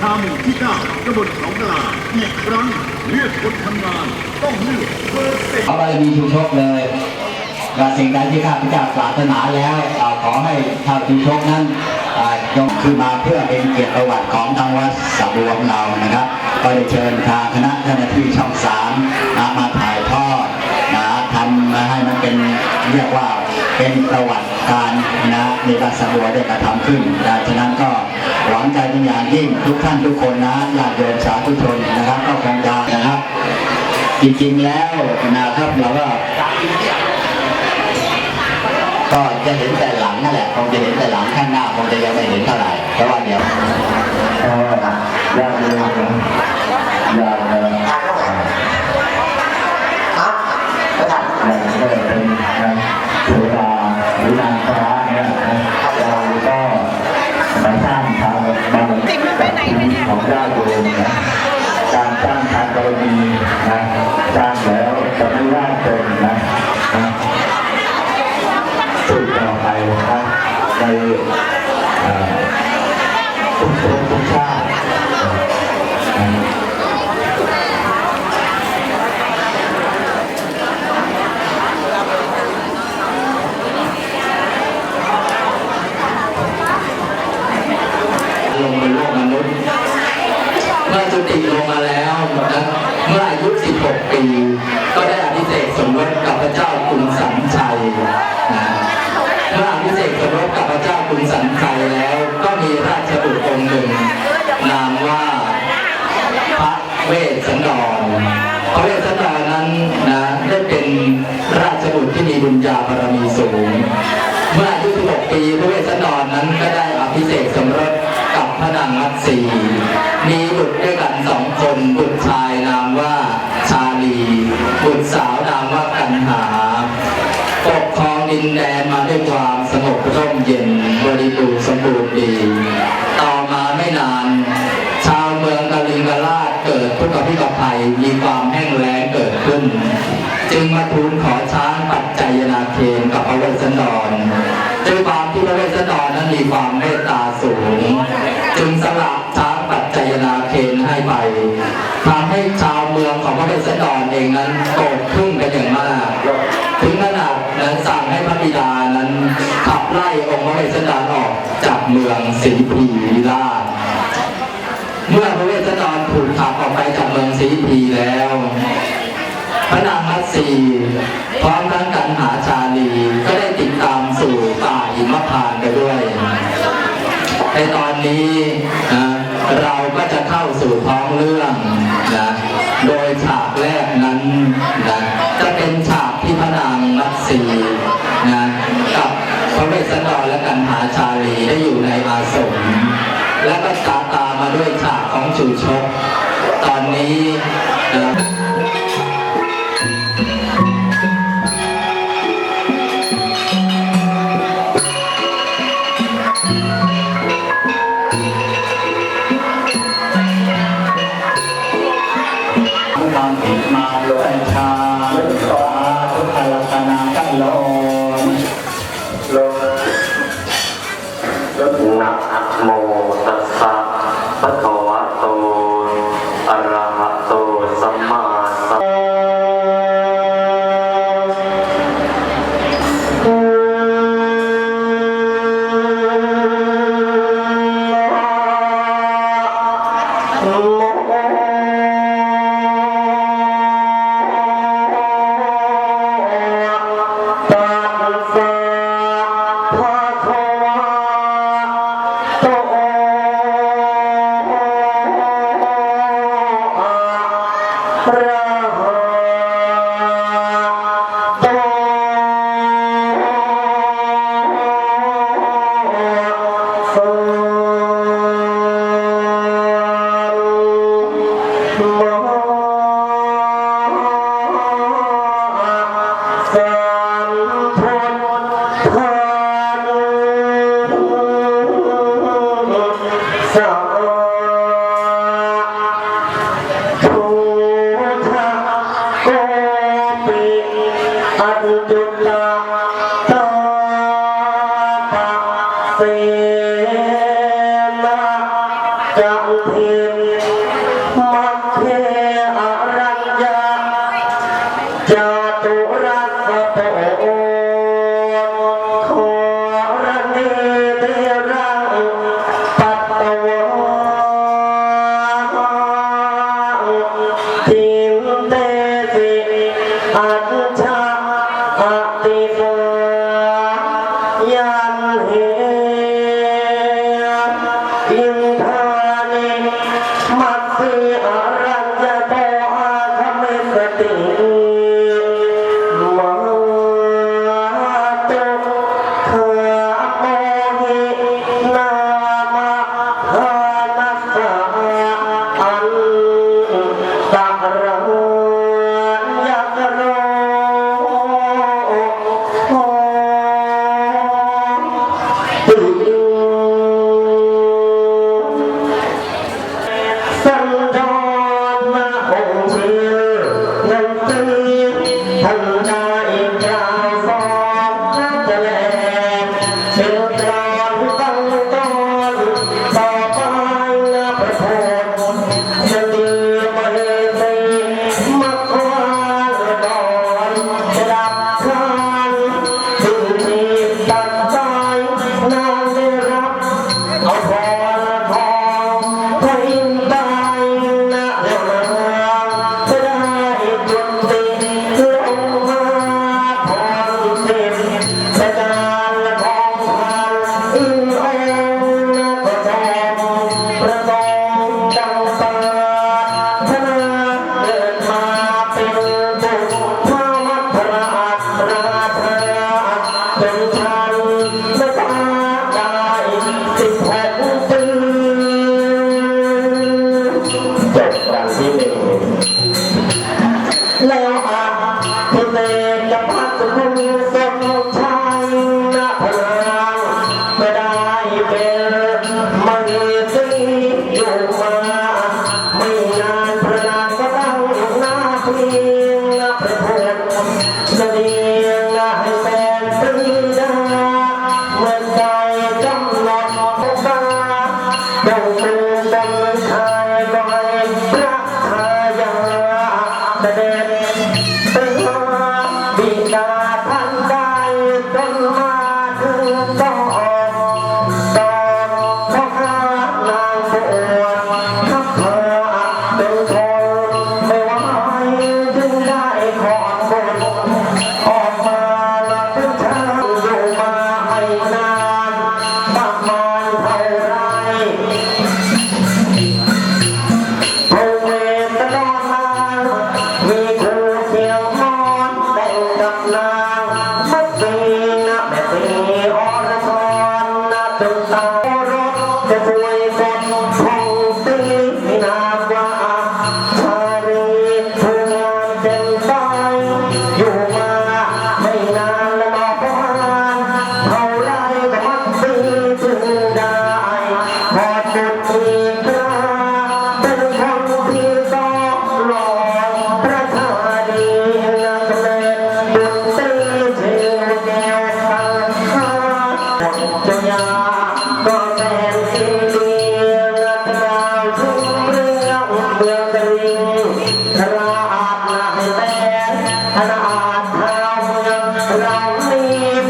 ชาหมู่ที่9ตำบลเขากลาอีกครั้งเลือกคนทำงาน ต้องเลือกเบอร์สิบขอบารมีชูชกเลยว่าสิ่งใดที่ข้าพเจ้าปรารถนาแล้วอขอให้ชาวชูชกนั้นยกขึ้นมาเพื่อเป็นเกียรติประวัติของทางวัดสับรวมเรานะครับ ก็ได้เชิญทางคณะเจ้าหน้าที่ช่องสามมาถ่ายทอดนะทำมาให้มันเป็นเรียกว่า เป็นประวัติการนะในวัดสัวได้กระทำขึ้นดังนั้นก็หวังใจเป็นอย่างยิ่งทุกท่านทุกคนนะญาติโยมสาธุชนนะครับ ก็คงจะนะครับ จริงๆแล้วนะครับเราก็ก็จะเห็นแต่หลังนั่นแหละคงจะเห็นแต่หลังข้างหน้าคงจะยังไม่เห็นเท่าไหร่เพราะว่าเดี๋ยวก็ยากเลยนะยากเลย ญาติโยมนะการสร้างทานบารมีนะ ปีก็ได้อภิเษกสมรสกับพระเจ้ากรุงสันชัยนะเมื่ออภิเษกสมรสกับพระเจ้ากรุงสันชัยแล้ว ก็มีราชบุตรองค์หนึ่ง นามว่าพระเวสสันดรพระเวสสันดรนั้นนะได้เป็นราชบุตรที่มีบุญญาบารมีสูง เมื่ออายุ16ปีพระเวสสันดรนั้นก็ได้อภิเษกสมรสกับพระนางมัตสีมีบุตรด้วยกันสองคนบุตรชาย ดินแดนมาด้วยความสงบร่มเย็นบริ งศรีพีราช เมื่อพระเวสสันดรถูกขับออกไปจากเมืองศรีพีแล้ว พระนางมัตสีพร้อมทั้งกันหาชาลีก็ได้ติดตามสู่ป่าหิมพานต์ไปด้วย ในตอนนี้นะเราก็จะเข้าสู่ท้องเรื่องนะโดยฉากแรกนั้นนะจะเป็นฉากที่พระนางมัตสีนะกับ ระเวสสันดรและกันหาชาลีได้อยู่ในอาสมและก็ตาตามาด้วยฉากของจูชก ตอนนี้นะ มั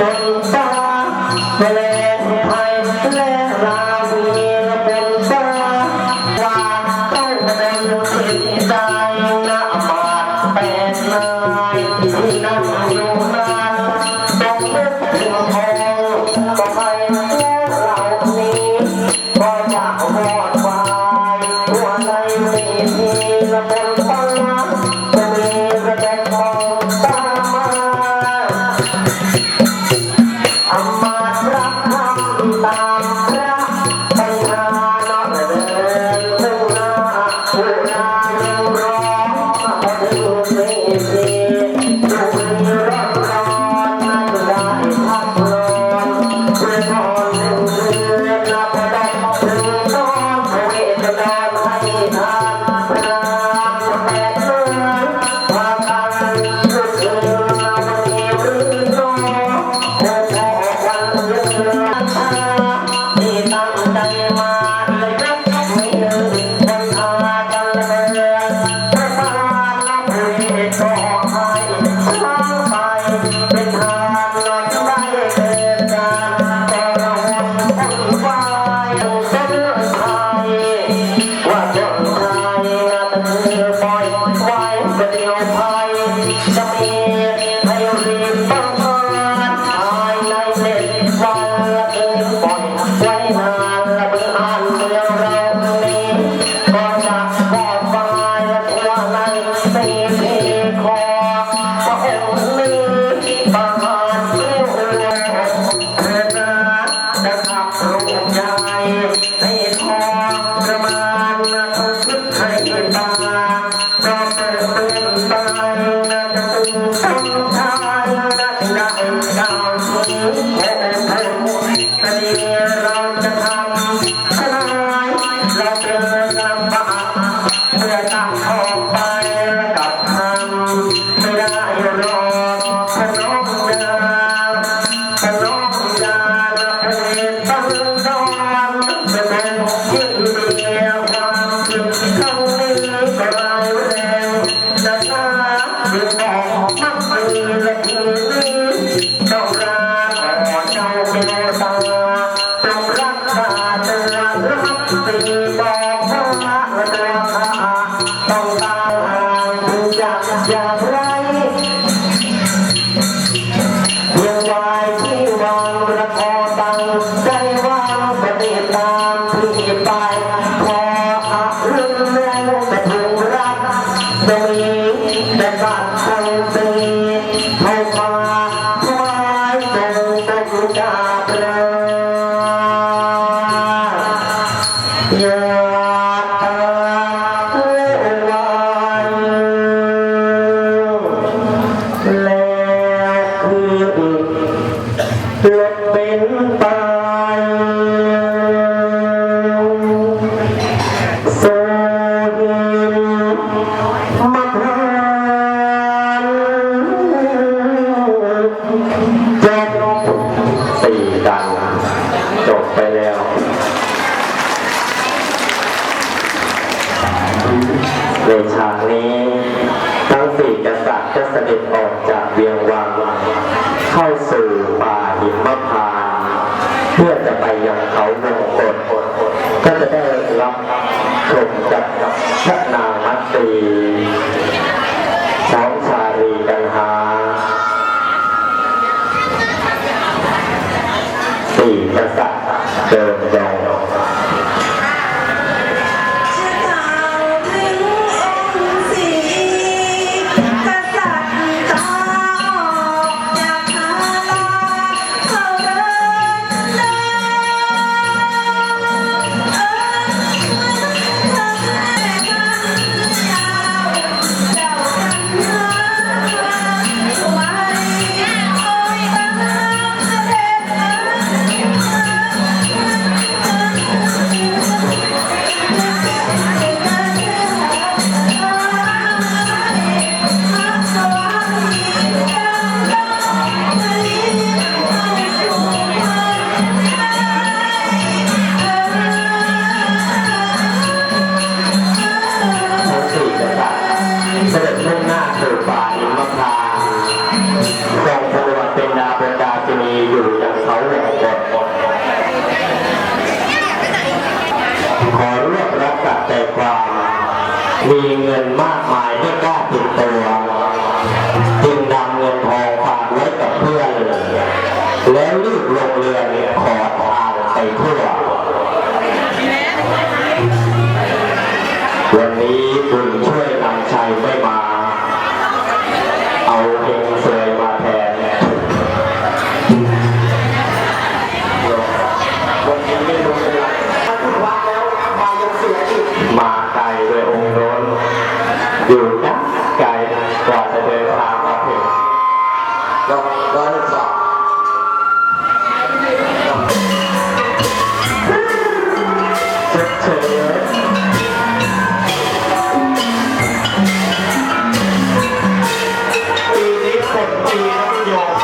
บ ออกจากเวียงวังเข้าสู่ป่าหิมพานเพื่อจะไปยังเขามงกลก็จะได้รับชมจากพระนางมัตรี นี้บุญช่วยนายชัยไม่มา thì vô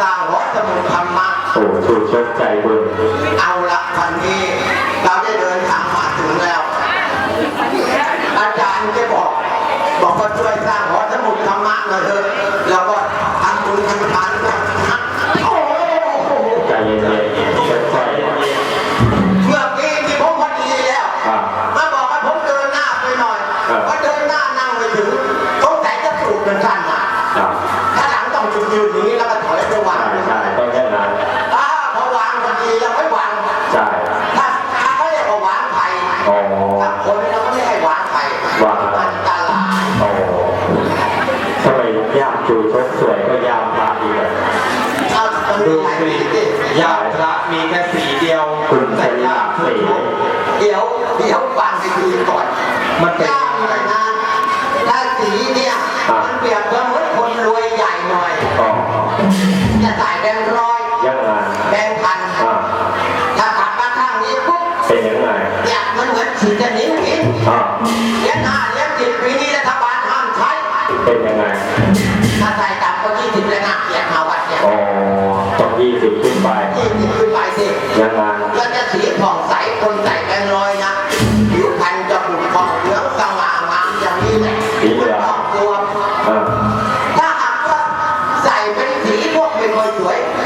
สร้างรถสมุนธรรมะโอ้ชูชดใจเบิร์เอาละวันนี้ เราได้เดินทางมาถึงแล้ว อาจารย์จะบอก บอกว่าช่วยสร้างหอสมุนธรรมะหน่อยเถอะเรา ดูชกสวยก็ยามพาดูมีหลยสีสิยาพระมีแค่สีเดียวคุณใส่ยาสีเดี๋ยวเดี๋ยวฟังดีๆก่อน มันเป็น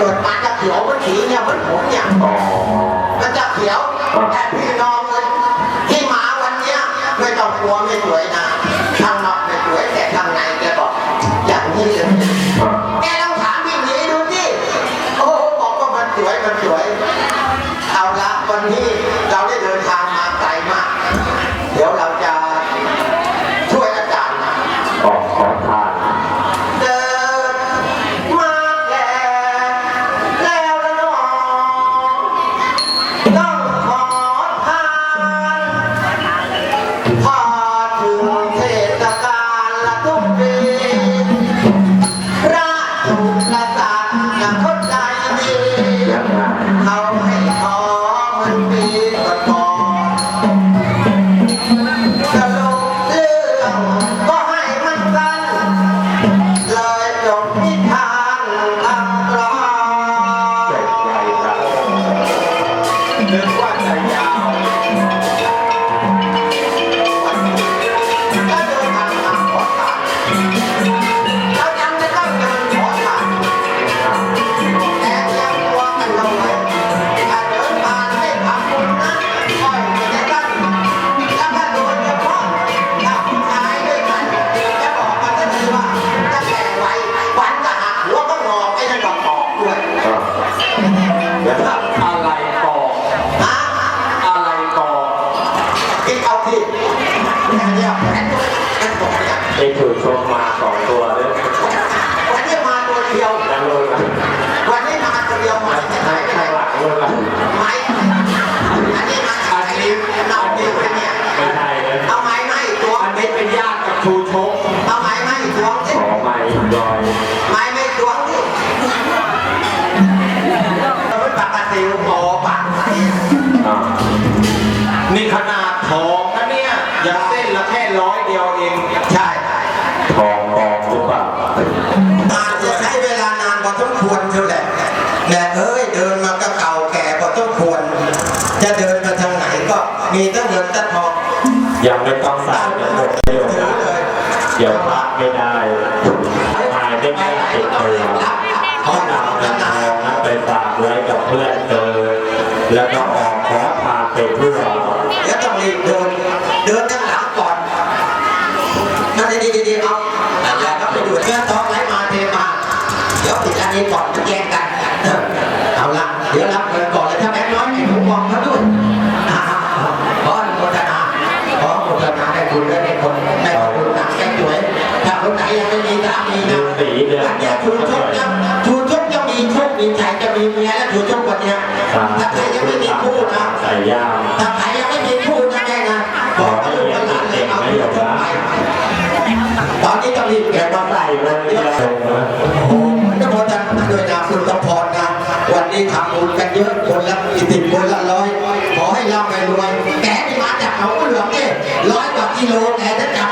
เกิดการจะเขียวมันสีเนี่ยมันผมเนี่ยมันจะเขียวแต่พี่น้อง นี่ขนาดทองนะเนี่ยอย่างเส้นละแค่ร้อยเดียวเอง ใช่ทองปลอมหรือเปล่าอาจจะใช้เวลานานพอสมควรเท่าแหละแต่เอ้ยเดินมาก็เก่าแก่พอสมควร จะเดินมาทางไหนก็มีตั้งเงินทั้งทองยังไม่ต้องใส่เงินหมดเลยวเดี๋ยวพระไม่ได้หายได้ไม่ติดตัวเขานำเงินทองนั้ไปฝากไว้กับเพื่อนเธอแล้วก็ออกขอพาไปเพื่อ ก่อนจะแย่กัน เอาละเดี๋ยวรับเงินก่อนเลยถ้าแบงค์น้อยให้ผมมองเขาด้วยขออุโมทนาขออุโมทนาใด้บุญได้ได้คนได้บุญหนักแก่สวยถ้าคนไหนยังไม่มีตามีนะอันนี้ชูชุกนะชูชุกจะมีชุกมีใจจะมีเมียและชูชุกวันนี้ถ้าใครยังไม่มีคู่นะถ้าใครยังไม่มีคู่นะแม่นะบอกกับลูกหลานเลยเอาชูชกไปตอนนี้ต้องรีบแก่มาใส่เลนเยอะ โดยนามคุณตพรนะ วันนี้ทำบุญกันเยอะคนละกี่สิบคนละร้อย ขอให้ร่ำให้รวย แกนี่มาจากเขาเหลืองเนี่ยร้อยกว่ากิโลแกจะจับ